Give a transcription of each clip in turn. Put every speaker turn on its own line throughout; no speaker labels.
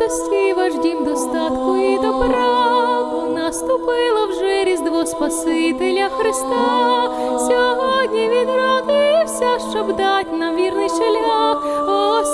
радості, ваш дім достатку і добра, бо наступило вже Різдво Спасителя Христа. Сьогодні він родився, щоб дать нам вірний шлях. О,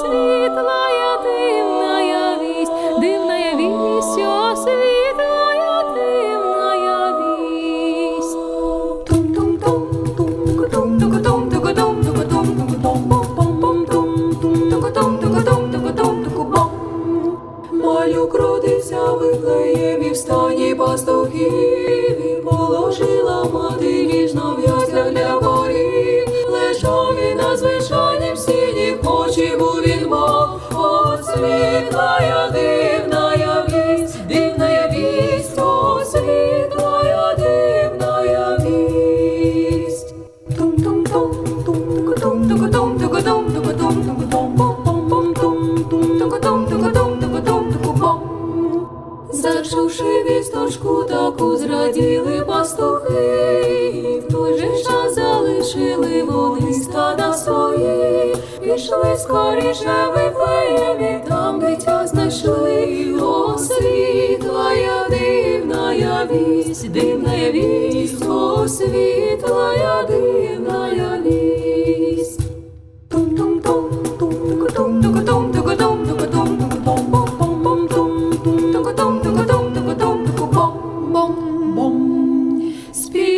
Малюк родився в Вифлеємі в стані пастухів, і положила мати ніжно в'язня для корів. Лежав він на звичайнім сіні, очі був він мов, от світлая Зачувши вісточку, таку зраділи пастухи, і в той же час залишили вони стада свої, пішли скоріше в Вифлеємі, там дитя знайшли, о світлая дивная вість, дивная вість, о світлая дивная вість.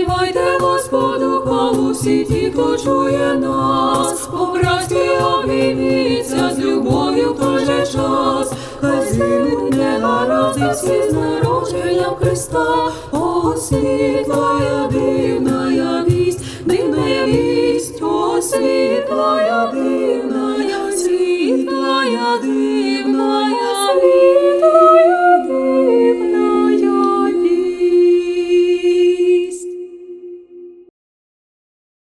Співайте Господу хвалу всі ті, хто чує нас, по-братськи обійміться з любов'ю в той же час, хай згинуть негаразди всі з народженням Христа, о світлая дивная вість, дивная вість, о світлая дивная.